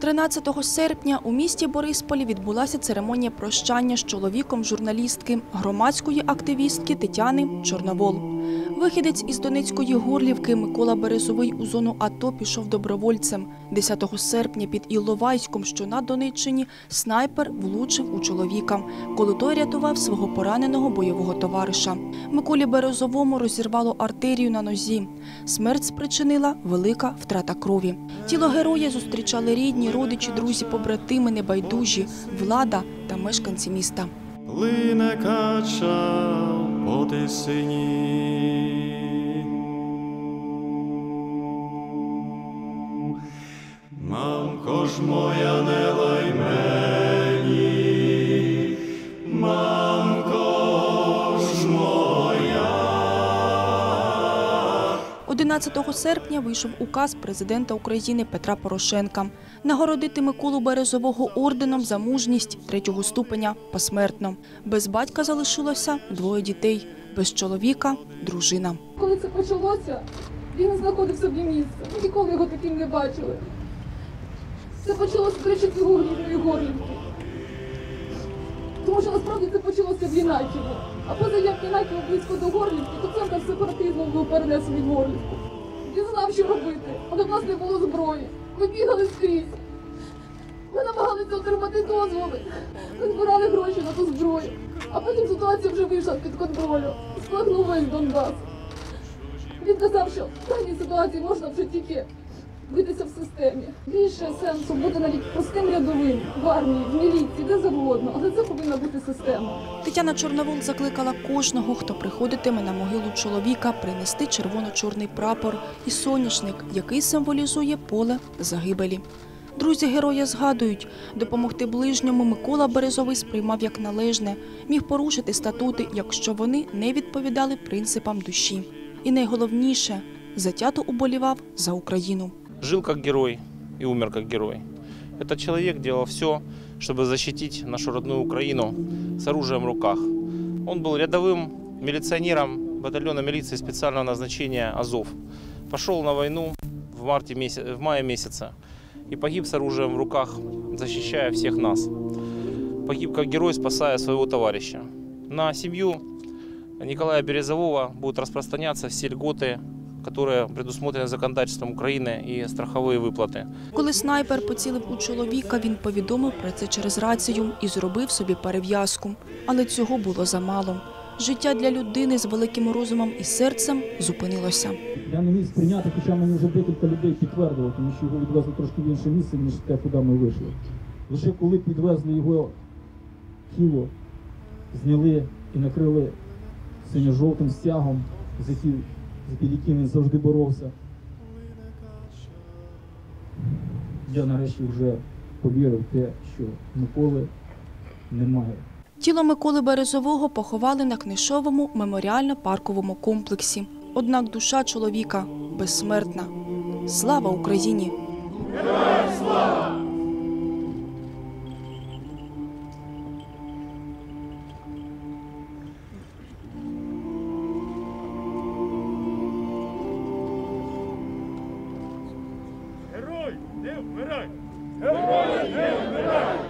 13 серпня у місті Борисполі відбулася церемонія прощання з чоловіком журналістки, громадської активістки Тетяни Чорновол. Вихідець із Донецької Горлівки Микола Березовий у зону АТО пішов добровольцем. 10 серпня під Іловайськом, що на Донеччині, снайпер влучив у чоловіка, коли той рятував свого пораненого бойового товариша. Миколі Березовому розірвало артерію на нозі. Смерть спричинила велика втрата крові. Тіло героя зустрічали рідні, родичі, друзі, побратими, небайдужі, влада та мешканці міста. Плине кача по тисині. Мамко ж моя не лай 11 серпня вийшов указ президента України Петра Порошенка нагородити Миколу Березового орденом за мужність третього ступеня посмертно. Без батька залишилося двоє дітей, без чоловіка – дружина. Коли це почалося, він знаходив собі місце. Ми ніколи його таким не бачили. Це почалося, з Горлівної Горлівки. Тому що насправді це почалося в Єнаківо. А поза як Єнаківо близько до Горлівки, то центр сепаратизму був перенесений в Горлівку. Він знав, що робити, але в нас не було зброї. Ми бігали скрізь. Ми намагалися отримати дозволи. Ми збирали гроші на ту зброю. А потім ситуація вже вийшла під контролю. Сплагнув весь Донбас. Він казав, що в даній ситуації можна вже тільки битися в системі. Більше сенсу бути навіть простим рядовим в армії, в міліції, де завгодно, але це повинна бути система. Тетяна Чорновол закликала кожного, хто приходитиме на могилу чоловіка, принести червоно-чорний прапор і соняшник, який символізує поле загибелі. Друзі героя згадують, допомогти ближньому Микола Березовий сприймав як належне, міг порушити статути, якщо вони не відповідали принципам душі. І найголовніше затято уболівав за Україну. Жил как герой и умер как герой. Этот человек делал все, чтобы защитить нашу родную Украину с оружием в руках. Он был рядовым милиционером батальона милиции специального назначения «Азов». Пошел на войну в, марте меся- в мае месяце и погиб с оружием в руках, защищая всех нас. Погиб как герой, спасая своего товарища. На семью Николая Березового будут распространяться все льготы, которые предусмотрены законодательством Украины и страховые выплаты. Коли снайпер поцілив у чоловіка, він повідомив про це через рацію і зробив собі перев'язку. Але цього було замало. Життя для людини з великим розумом і серцем зупинилося. Я не міг сприйняти, хоча мені вже декілька людей підтвердило, тому що його відвезли трошки в інше місце, ніж те, куди ми вийшли. Лише коли підвезли його тіло, зняли і накрили синьо-жовтим стягом, за який, за яким він завжди боровся. Я нарешті вже повірив в те, що Миколи немає. Тіло Миколи Березового поховали на книшовому меморіально-парковому комплексі. Однак душа чоловіка безсмертна. Слава Україні! midnight! Good morning, Jim! Good night!